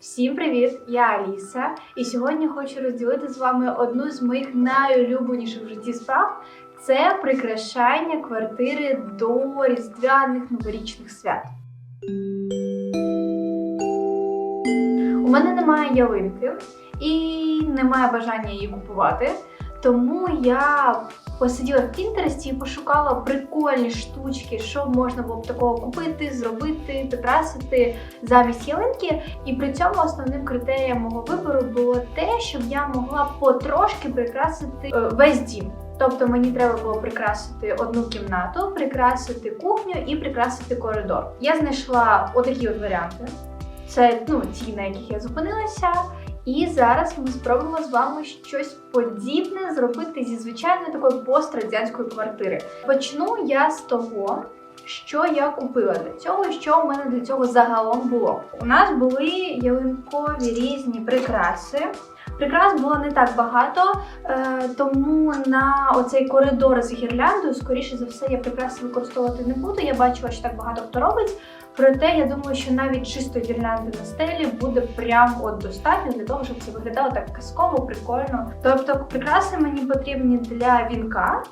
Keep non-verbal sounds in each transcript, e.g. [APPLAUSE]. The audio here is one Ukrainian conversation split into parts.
Всім привіт! Я Аліса, і сьогодні хочу розділити з вами одну з моїх найулюбленіших в житті справ це прикрашання квартири до різдвяних новорічних свят. У мене немає ялинки і немає бажання її купувати, тому я посиділа в Пінтересті і пошукала прикольні штучки, що можна було б такого купити, зробити, прикрасити замість ялинки. І при цьому основним критерієм мого вибору було те, щоб я могла потрошки прикрасити е, весь дім. Тобто мені треба було прикрасити одну кімнату, прикрасити кухню і прикрасити коридор. Я знайшла отакі от варіанти. Це ну, ті, на яких я зупинилася. І зараз ми спробуємо з вами щось подібне зробити зі звичайної такої пострадянської квартири. Почну я з того, що я купила для цього, що в мене для цього загалом було. У нас були ялинкові різні прикраси. Прикрас було не так багато, е, тому на оцей коридор з гірляндою, скоріше за все, я прикраси використовувати не буду. Я бачила, що так багато хто робить. Проте я думаю, що навіть чисто гірлянди на стелі буде прям от достатньо для того, щоб це виглядало так казково, прикольно. Тобто, прикраси мені потрібні для вінка,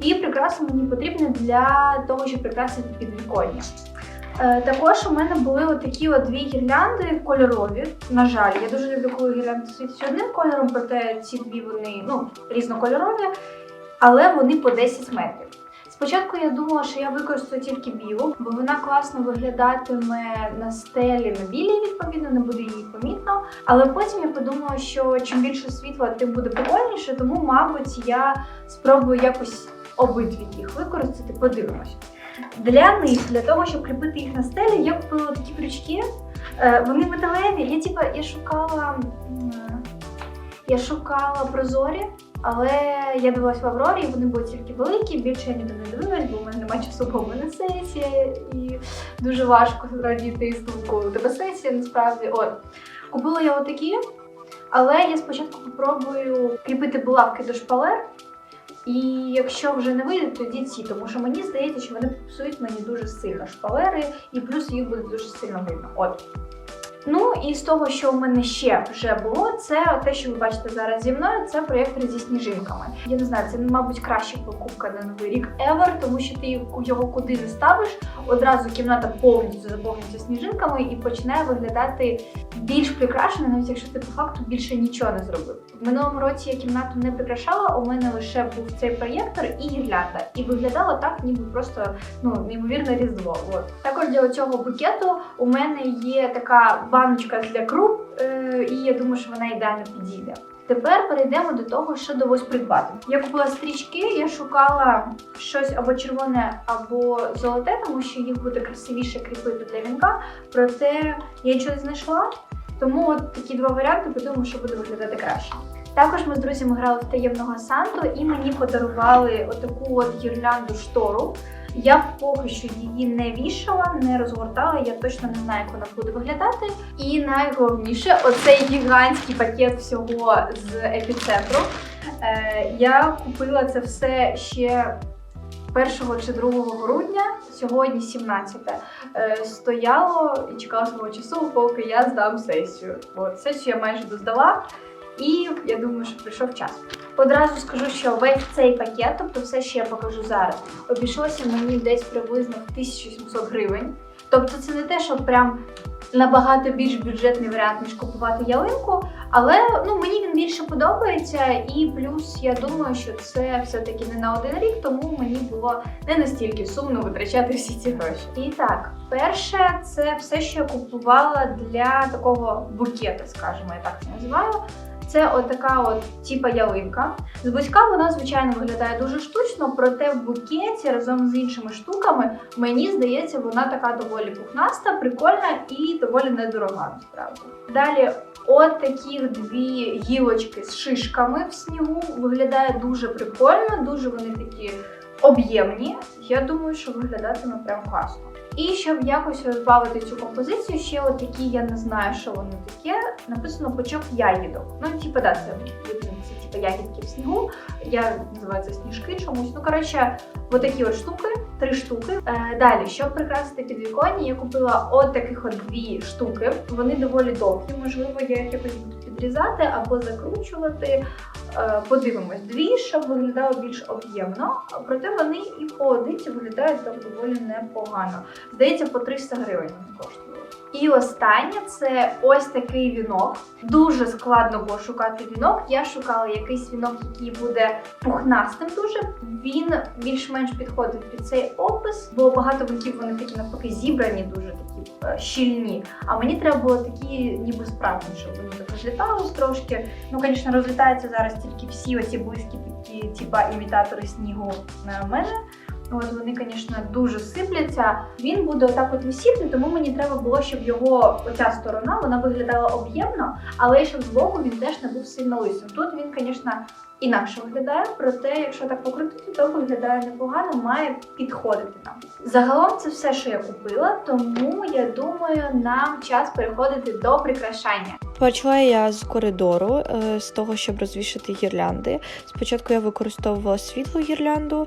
і прикраси мені потрібні для того, щоб прикрасити підвіконня. Е, Також у мене були отакі от дві гірлянди кольорові. На жаль, я дуже люблю, коли гірлянди світять одним кольором, проте ці дві вони ну, різнокольорові, але вони по 10 метрів. Спочатку я думала, що я використаю тільки білу, бо вона класно виглядатиме на стелі на білій, відповідно, не буде її помітно. Але потім я подумала, що чим більше світла, тим буде прикольніше, тому, мабуть, я спробую якось обидві їх використати, подивимось. Для них, для того, щоб кріпити їх на стелі, я купила такі крючки. Е, Вони металеві. Я типа я шукала. Я шукала прозорі, але я дивилась в Аврорі, вони були тільки великі, більше я ніде не дивилась, бо в мене немає часу, бо в мене сесія, і дуже важко радіти із. У тебе сесія насправді. От. Купила я отакі, але я спочатку попробую кріпити булавки до шпалер. І якщо вже не вийде, тоді ці, тому що мені здається, що вони псують мені дуже сильно шпалери, і плюс їх буде дуже сильно видно. От. Ну і з того, що у мене ще вже було, це те, що ви бачите зараз зі мною, це проєктор зі сніжинками. Я не знаю, це, мабуть, краща покупка на новий рік ever, тому що ти його куди не ставиш, одразу кімната повністю заповнюється сніжинками і починає виглядати більш прикрашено, навіть якщо ти по факту більше нічого не зробив. В минулому році я кімнату не прикрашала, у мене лише був цей проєктор і гірлянда. І виглядало так, ніби просто ну неймовірне різдво. От також для цього букету у мене є така баночка для круп, е, і я думаю, що вона ідеально підійде. Тепер перейдемо до того, що довелось придбати. Я купила стрічки, я шукала щось або червоне, або золоте, тому що їх буде красивіше кріпити для вінка. Проте я нічого не знайшла. Тому от такі два варіанти, подумаю, що буде виглядати краще. Також ми з друзями грали в таємного Санту і мені подарували отаку от гірлянду штору. Я поки що її не вішала, не розгортала, я точно не знаю, як вона буде виглядати. І найголовніше, оцей гігантський пакет всього з епіцентру. Е, я купила це все ще 1 чи 2 грудня, сьогодні 17 е, стояло і чекала свого часу, поки я здам сесію. От сесію я майже доздала, і я думаю, що прийшов час. Одразу скажу, що весь цей пакет, тобто все, що я покажу зараз, обійшлося мені десь приблизно в 1700 гривень. Тобто це не те, що прям набагато більш бюджетний варіант, ніж купувати ялинку, але ну мені він більше подобається, і плюс я думаю, що це все-таки не на один рік, тому мені було не настільки сумно витрачати всі ці гроші. І так, перше, це все, що я купувала для такого букета, скажімо, я так це називаю. Це отака от типа ялинка. Зблизька вона, звичайно, виглядає дуже штучно, проте в букеті разом з іншими штуками, мені здається, вона така доволі пухнаста, прикольна і доволі недорога, насправді. Далі, от таких дві гілочки з шишками в снігу виглядає дуже прикольно, дуже вони такі об'ємні. Я думаю, що виглядатиме прям класно. І щоб якось розбавити цю композицію, ще от такі, я не знаю, що воно таке. Написано пучок ягідок. Ну, типу, да, це, це типу ягідки в снігу. Я називаю це сніжки чомусь. Ну, коротше, от такі от штуки, три штуки. Е, далі, щоб прикрасити підвіконня, я купила от таких от дві штуки. Вони доволі довгі. Можливо, я їх якось буду підрізати або закручувати. Е, подивимось, дві, щоб виглядали більш об'ємно, проте вони і поодинці виглядають так доволі непогано. Здається, по 300 гривень вони коштують. І останнє це ось такий вінок. Дуже складно було шукати вінок. Я шукала якийсь вінок, який буде пухнастим дуже. Він більш-менш підходив під цей опис, бо багато вінків вони такі навпаки зібрані, дуже такі е, щільні. А мені треба було такі, ніби справжні, щоб вони так розлітались трошки. Ну, звісно, розлітаються зараз тільки всі оці блискітки, типа імітатори снігу на мене. От вони, звісно, дуже сипляться. Він буде отак от висіти, тому мені треба було, щоб його оця сторона вона виглядала об'ємно, але щоб збоку він теж не був сильно лисим. Тут він, звісно, інакше виглядає, проте, якщо так покрутити, то виглядає непогано, має підходити нам. Загалом це все, що я купила, тому я думаю, нам час переходити до прикрашання. Почала я з коридору, е, з того, щоб розвішати гірлянди. Спочатку я використовувала світлу гірлянду.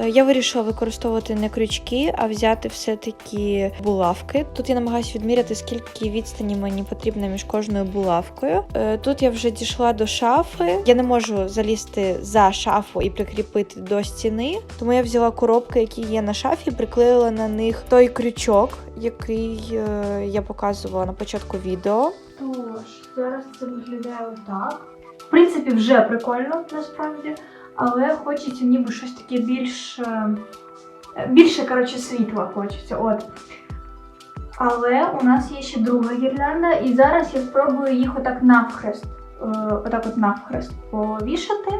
Е, Я вирішила використовувати не крючки, а взяти все-таки булавки. Тут я намагаюся відміряти, скільки відстані мені потрібно між кожною булавкою. Е, Тут я вже дійшла до шафи. Я не можу залізти за шафу і прикріпити до стіни, тому я взяла коробки, які є на шафі, приклеїла на них той крючок, який е, я показувала на початку відео. Тож, зараз це виглядає отак. В принципі, вже прикольно насправді, але хочеться ніби щось таке більш. е, Більше, коротше, світла хочеться. От. Але у нас є ще друга гірлянда, і зараз я спробую їх отак навхрест. е, Отак от навхрест повішати.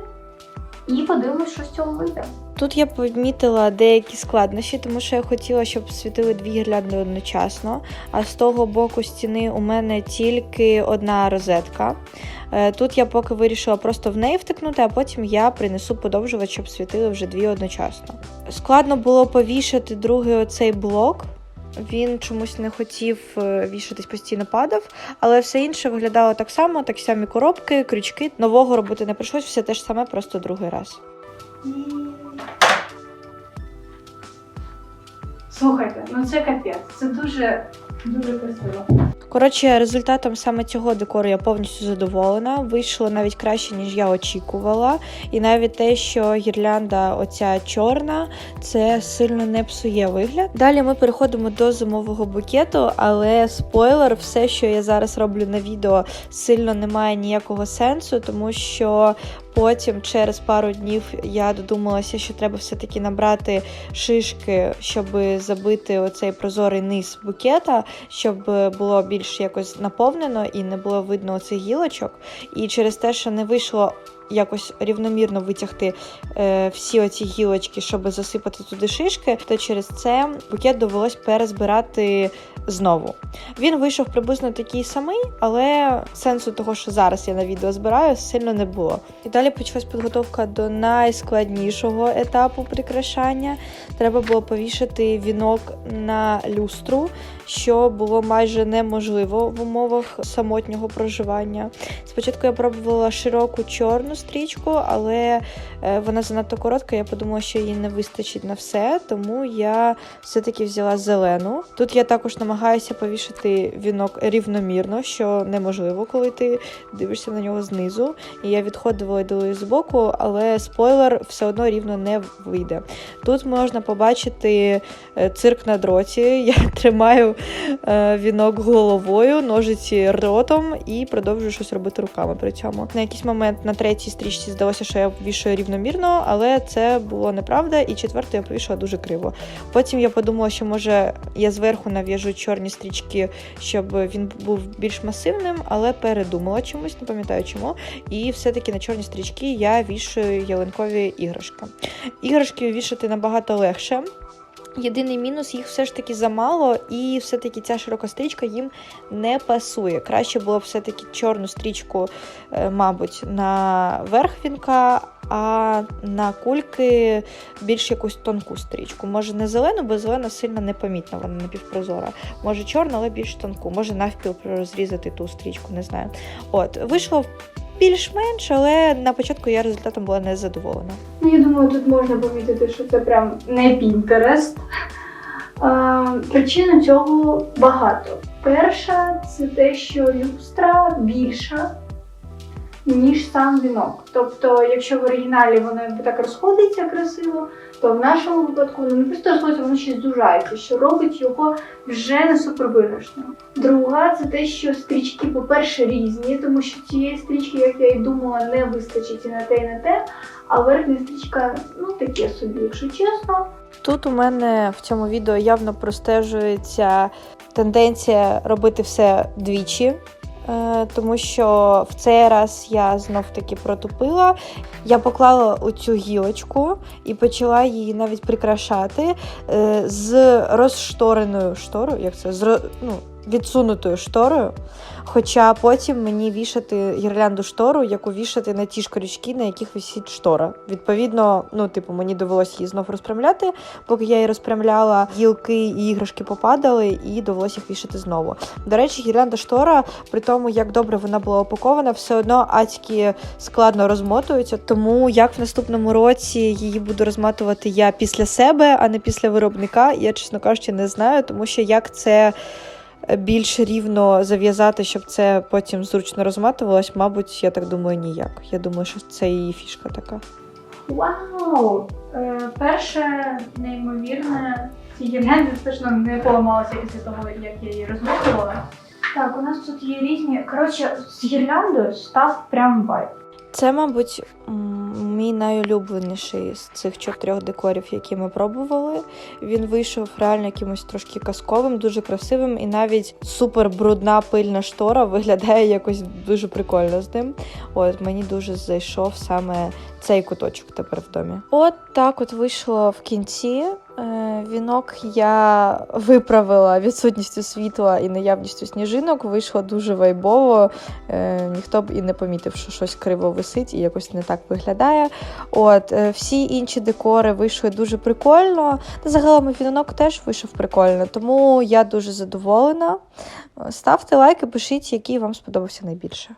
І подивимось, що з цього вийде. Тут я помітила деякі складнощі, тому що я хотіла, щоб світили дві гірлянди одночасно. А з того боку стіни у мене тільки одна розетка. Е, Тут я поки вирішила просто в неї втикнути, а потім я принесу подовжувач, щоб світили вже дві одночасно. Складно було повішати другий оцей блок. Він чомусь не хотів е, вішатись, постійно падав, але все інше виглядало так само, так самі коробки, крючки. Нового робити не прийшлось, все те ж саме, просто другий раз. Слухайте, ну це капець. Це дуже, дуже красиво. Коротше, результатом саме цього декору я повністю задоволена. Вийшло навіть краще, ніж я очікувала. І навіть те, що гірлянда оця чорна, це сильно не псує вигляд. Далі ми переходимо до зимового букету, але спойлер, все, що я зараз роблю на відео, сильно не має ніякого сенсу, тому що. Потім, через пару днів, я додумалася, що треба все-таки набрати шишки, щоб забити оцей прозорий низ букета, щоб було більш якось наповнено і не було видно оцих гілочок. І через те, що не вийшло якось рівномірно витягти е, всі оці гілочки, щоб засипати туди шишки, то через це букет довелось перезбирати знову. Він вийшов приблизно такий самий, але сенсу того, що зараз я на відео збираю, сильно не було. І далі почалась підготовка до найскладнішого етапу прикрашання. Треба було повішати вінок на люстру, що було майже неможливо в умовах самотнього проживання. Спочатку я пробувала широку чорну стрічку, але е, вона занадто коротка. Я подумала, що їй не вистачить на все, тому я все-таки взяла зелену. Тут я також намагаюся повішати вінок рівномірно, що неможливо, коли ти дивишся на нього знизу. І я відходила і дали збоку, але спойлер все одно рівно не вийде. Тут можна побачити е, цирк на дроті. [LAUGHS] Я тримаю е, вінок головою, ножиці ротом і продовжую щось робити руками при цьому. На якийсь момент на третій стрічці здалося, що я вішаю рівномірно, але це було неправда, і четверту я повішала дуже криво. Потім я подумала, що може я зверху нав'яжу чорні стрічки, щоб він був більш масивним, але передумала чомусь, не пам'ятаю чому. І все-таки на чорні стрічки я вішаю ялинкові іграшки. Іграшки вішати набагато легше. Єдиний мінус їх все ж таки замало, і все-таки ця широка стрічка їм не пасує. Краще було б все-таки чорну стрічку, е, мабуть, на верх вінка, а на кульки більш якусь тонку стрічку. Може не зелену, бо зелена сильно непомітна, вона напівпрозора. Може чорну, але більш тонку. Може навпіл розрізати ту стрічку, не знаю. От, вийшло більш-менш, але на початку я результатом була не задоволена. Ну, я думаю, тут можна помітити, що це прям не Пінтерест. Причин цього багато. Перша це те, що люстра більша, ніж сам вінок. Тобто, якщо в оригіналі воно так розходиться красиво, то в нашому випадку воно не просто розходиться, воно ще здужається, що робить його вже не супервиграшним. Друга це те, що стрічки, по-перше, різні, тому що цієї стрічки, як я і думала, не вистачить і на те, і на те. А верхня стрічка, ну таке собі, якщо чесно. Тут у мене в цьому відео явно простежується тенденція робити все двічі. Е, Тому що в цей раз я знов таки протупила. Я поклала оцю гілочку і почала її навіть прикрашати е, з розштореною шторою, як це з ну, відсунутою шторою. Хоча потім мені вішати гірлянду штору, яку вішати на ті ж корючки, на яких висить штора. Відповідно, ну, типу, мені довелося її знов розпрямляти. Поки я її розпрямляла, гілки і іграшки попадали, і довелося їх вішати знову. До речі, гірлянда штора, при тому, як добре вона була упакована, все одно адськи складно розмотується. Тому як в наступному році її буду розматувати я після себе, а не після виробника, я, чесно кажучи, не знаю, тому що як це. Більш рівно зав'язати, щоб це потім зручно розматувалось, мабуть, я так думаю, ніяк. Я думаю, що це її фішка така. Вау! Е, перше, неймовірне, ці гірлянди точно не поламалася після того, як я її розмотувала. Так, у нас тут є різні. Коротше, з гірляндою став прям вайб. Це, мабуть, мій найулюбленіший з цих чотирьох декорів, які ми пробували. Він вийшов реально якимось трошки казковим, дуже красивим, і навіть супер брудна пильна штора виглядає якось дуже прикольно з ним. От мені дуже зайшов саме цей куточок тепер в домі. От так от вийшло в кінці. Е, Вінок я виправила відсутністю світла і наявністю сніжинок. Вийшло дуже вайбово. Е, ніхто б і не помітив, що щось криво висить і якось не так виглядає. От е, всі інші декори вийшли дуже прикольно. Та загалом вінок теж вийшов прикольно, тому я дуже задоволена. Ставте лайки, пишіть, який вам сподобався найбільше.